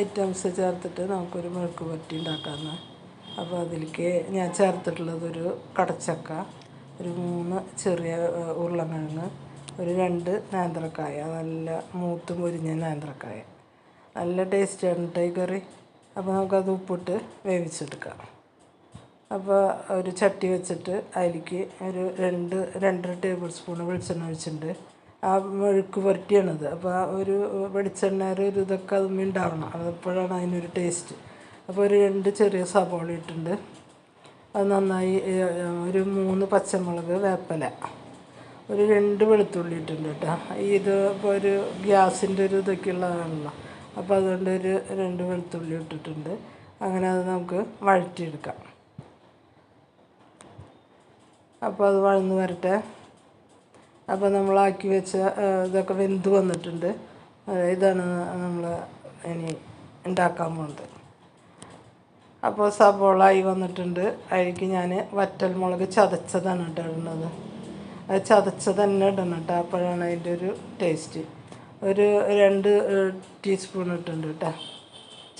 Items ചേർത്തിട്ട് നമുക്കൊരു മെഴുക്ക് പറ്റി ഉണ്ടാക്കാമെന്ന് അപ്പോൾ അതിലേക്ക് ഞാൻ ചേർത്തിട്ടുള്ളത് ഒരു കടച്ചക്ക ഒരു മൂന്ന് ചെറിയ ഉരുളക്കിഴങ്ങ് ഒരു രണ്ട് നേന്ത്രക്കായ നല്ല മൂത്ത് മുരിഞ്ഞ നേന്ത്രക്കായ. നല്ല ടേസ്റ്റാണ് കേട്ടോ ഈ കറി. അപ്പോൾ നമുക്കത് ഉപ്പിട്ട് വേവിച്ചെടുക്കാം. അപ്പോൾ ഒരു ചട്ടി വെച്ചിട്ട് അതിലേക്ക് ഒരു രണ്ട് രണ്ടര ടേബിൾ സ്പൂൺ വെളിച്ചെണ്ണ ഒഴിച്ചിട്ടുണ്ട്. ആ മെഴുക്ക് പുരട്ടിയാണത്. അപ്പോൾ ആ ഒരു വെളിച്ചെണ്ണയുടെ ഒരു ഇതൊക്കെ അതുമ്മ ഉണ്ടാവണം. അതെപ്പോഴാണ് അതിനൊരു ടേസ്റ്റ്. അപ്പോൾ ഒരു രണ്ട് ചെറിയ സവാള ഇട്ടിട്ടുണ്ട്. അത് നന്നായി ഒരു മൂന്ന് പച്ചമുളക് വേപ്പല. ഒരു രണ്ട് വെളുത്തുള്ളി ഇട്ടുണ്ട് കേട്ടോ. ഇത് ഇപ്പോൾ ഒരു ഗ്യാസിന്റെ ഒരു ഇതൊക്കെ ഉള്ളതാണല്ലോ. അപ്പോൾ അതുകൊണ്ട് ഒരു രണ്ട് വെളുത്തുള്ളി ഇട്ടിട്ടുണ്ട്. അങ്ങനെ അത് നമുക്ക് വഴറ്റിയെടുക്കാം. അപ്പോൾ അത് വഴന്ന് വരട്ടെ. അപ്പോൾ നമ്മൾ ആക്കി വെച്ച ഇതൊക്കെ വെന്ത് വന്നിട്ടുണ്ട്. ഇതാണ് നമ്മൾ ഇനി ഉണ്ടാക്കാൻ പോകുന്നത് അപ്പോൾ സബോള ആയി വന്നിട്ടുണ്ട്. അതിലേക്ക് ഞാൻ വറ്റൽ മുളക് ചതച്ചതാണ് കേട്ടോ ഇടുന്നത് അത് ചതച്ചത് തന്നെ ഇടണം കേട്ടോ അപ്പോഴാണ് അതിന്റെ ഒരു ടേസ്റ്റ് ഒരു രണ്ട് ടീസ്പൂൺ ഇട്ടുണ്ട് കേട്ടോ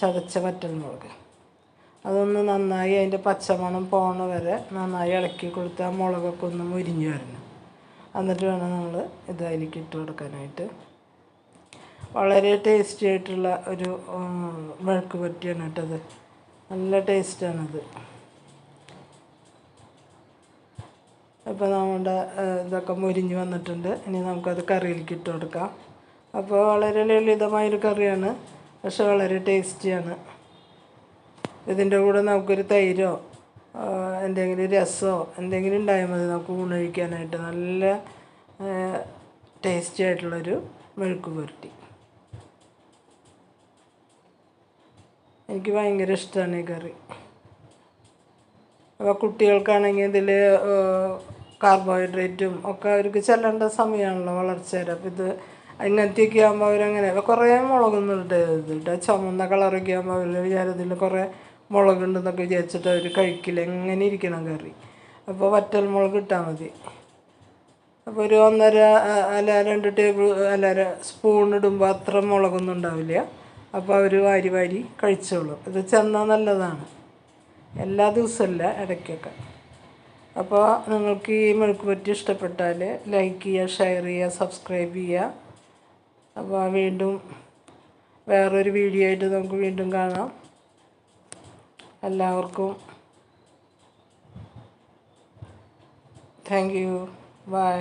ചതച്ച വറ്റൽ മുളക് അതൊന്ന് നന്നായി അതിന്റെ പച്ചമണം പോണ വരെ നന്നായി ഇളക്കി കൊടുത്താൽ മുളകൊക്കെ ഒന്ന് മുരിഞ്ഞു വരണം. എന്നിട്ട് വേണം നമ്മൾ ഇത് അതിലേക്ക് ഇട്ട് കൊടുക്കാനായിട്ട്. വളരെ ടേസ്റ്റി ആയിട്ടുള്ള ഒരു വഴക്ക് പറ്റിയാണ് കേട്ടത് നല്ല ടേസ്റ്റാണത് അപ്പോൾ നമ്മുടെ ഇതൊക്കെ മുരിഞ്ഞ് വന്നിട്ടുണ്ട്. ഇനി നമുക്കത് കറിയിലേക്ക് ഇട്ട് കൊടുക്കാം. അപ്പോൾ വളരെ ലളിതമായൊരു കറിയാണ് പക്ഷെ വളരെ ടേസ്റ്റിയാണ് ഇതിന്റെ കൂടെ നമുക്കൊരു തൈരോ എന്തെങ്കിലും രസമോ എന്തെങ്കിലും ഉണ്ടായാൽ മതി നമുക്ക് ഊണൊഴിക്കാനായിട്ട്. നല്ല ടേസ്റ്റി ആയിട്ടുള്ളൊരു മെഴുക്ക് പുരട്ടി. എനിക്ക് ഭയങ്കര ഇഷ്ടമാണ് ഈ കറി. അപ്പോൾ കുട്ടികൾക്കാണെങ്കിൽ ഇതിൽ കാർബോഹൈഡ്രേറ്റും ഒക്കെ അവർക്ക് ചെല്ലേണ്ട സമയമാണല്ലോ വളർച്ചയുടെ അപ്പോൾ ഇത് ഇങ്ങനത്തെയൊക്കെ ആകുമ്പോൾ അവരങ്ങനെ കുറേ മുളകൊന്നും ഇട്ടത് ചുമന്ന കളറൊക്കെ ആകുമ്പോൾ അവർ വിചാരത്തിൽ കുറേ മുളകുണ്ടെന്നൊക്കെ വിചാരിച്ചിട്ട് അവർ കഴിക്കില്ല. എങ്ങനെ ഇരിക്കണം കറി? അപ്പോൾ വറ്റൽ മുളക് ഇട്ടാൽ മതി. അപ്പോൾ ഒരു ഒന്നര അല്ല രണ്ട് ടേബിൾ അല്ല സ്പൂൺ ഇടുമ്പോൾ അത്ര മുളകൊന്നും ഉണ്ടാവില്ല. അപ്പോൾ അവർ വാരി വാരി കഴിച്ചോളും. ഇത് ചെന്നാൽ നല്ലതാണ്. എല്ലാ ദിവസമല്ല ഇടയ്ക്കൊക്കെ. അപ്പോൾ നിങ്ങൾക്ക് ഈ മെഴുക്ക് പറ്റി ഇഷ്ടപ്പെട്ടാൽ ലൈക്ക് ചെയ്യുക ഷെയർ ചെയ്യുക സബ്സ്ക്രൈബ് ചെയ്യുക. അപ്പോൾ വീണ്ടും വേറൊരു വീഡിയോ ആയിട്ട് നമുക്ക് വീണ്ടും കാണാം. എല്ലാവർക്കും താങ്ക് യു ബൈ